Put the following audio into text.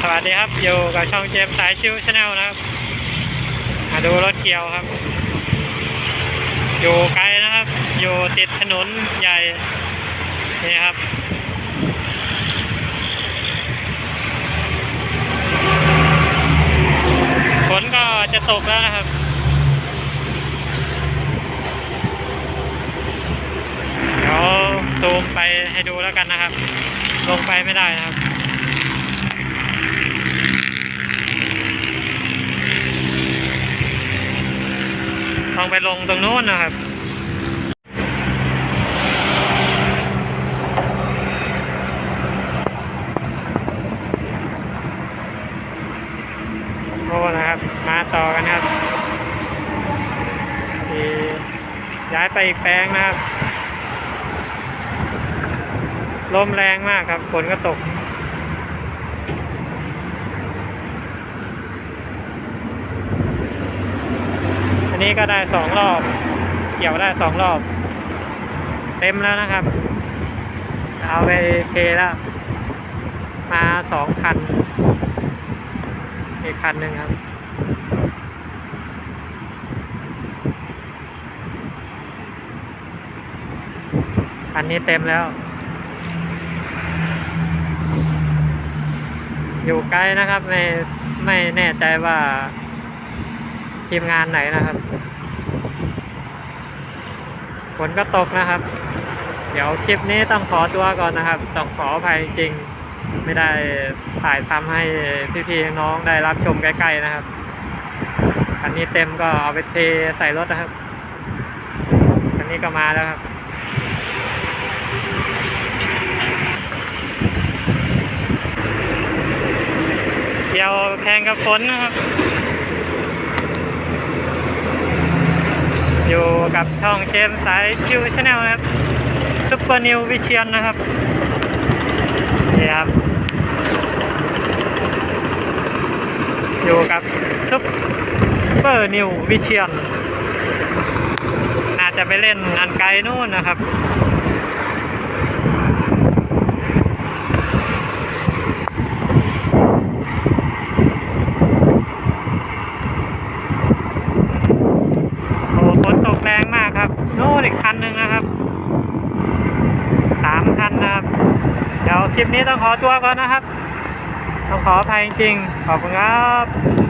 สวัสดีครับอยู่กับช่องเจมส์สายชิวชาแนลนะครับมาดูรถเกี่ยวครับ อยู่ไกลนะครับ อยู่ติดถนนใหญ่นี่ครับฝนก็จะตกแล้วนะครับเดี๋ยวซูมไปให้ดูแล้วกันนะครับ ลงไปไม่ได้นะครับ ต้องไปลงตรงโน้นนะครับโอ้นนะครับ มาต่อกันครับย้ายไปอีกแปลงนะครับ ลมแรงมากครับ ฝนก็ตก อั นี้ก็ได้สองรอบ เกี่ยวได้สองรอบ เต็มแล้วนะครับ เอาไปเทแล้ว มาสองคัน อีกคันหนึ่งครับคันนี้เต็มแล้ว อยู่ไกลนะครับ ไม่ไม่แน่ใจว่า ทีมงานไหนนะครับฝนก็ตกนะครับ เดี๋ยวคลิปนี้ต้องขอตัวก่อนนะครับ ต้องขออภัยจริง ไม่ได้ถ่ายทำให้พี่ๆน้องได้รับชมใกล้ๆนะครับอันนี้เต็มก็เอาไปเทใส่รถนะครับอันนี้ก็มาแล้วครับเกี่ยวแข่งกับฝนนะครับ อยู่กับช่องเจมสายคิวชาแนลครับซุปเปอร์นิววิเชียนนะครับนี่ครับ อยู่กับซุปเปอร์นิววิเชียน น่าจะไปเล่นอันไกลนู่นนะครับ โอ้ฝนตกแรงม โน่นอีกคันหนึ่งนะครับสามคันนะครับ เดี๋ยวคลิปนี้ต้องขอตัวก่อนนะครับ ต้องขออภัยจริงๆขอบคุณครับ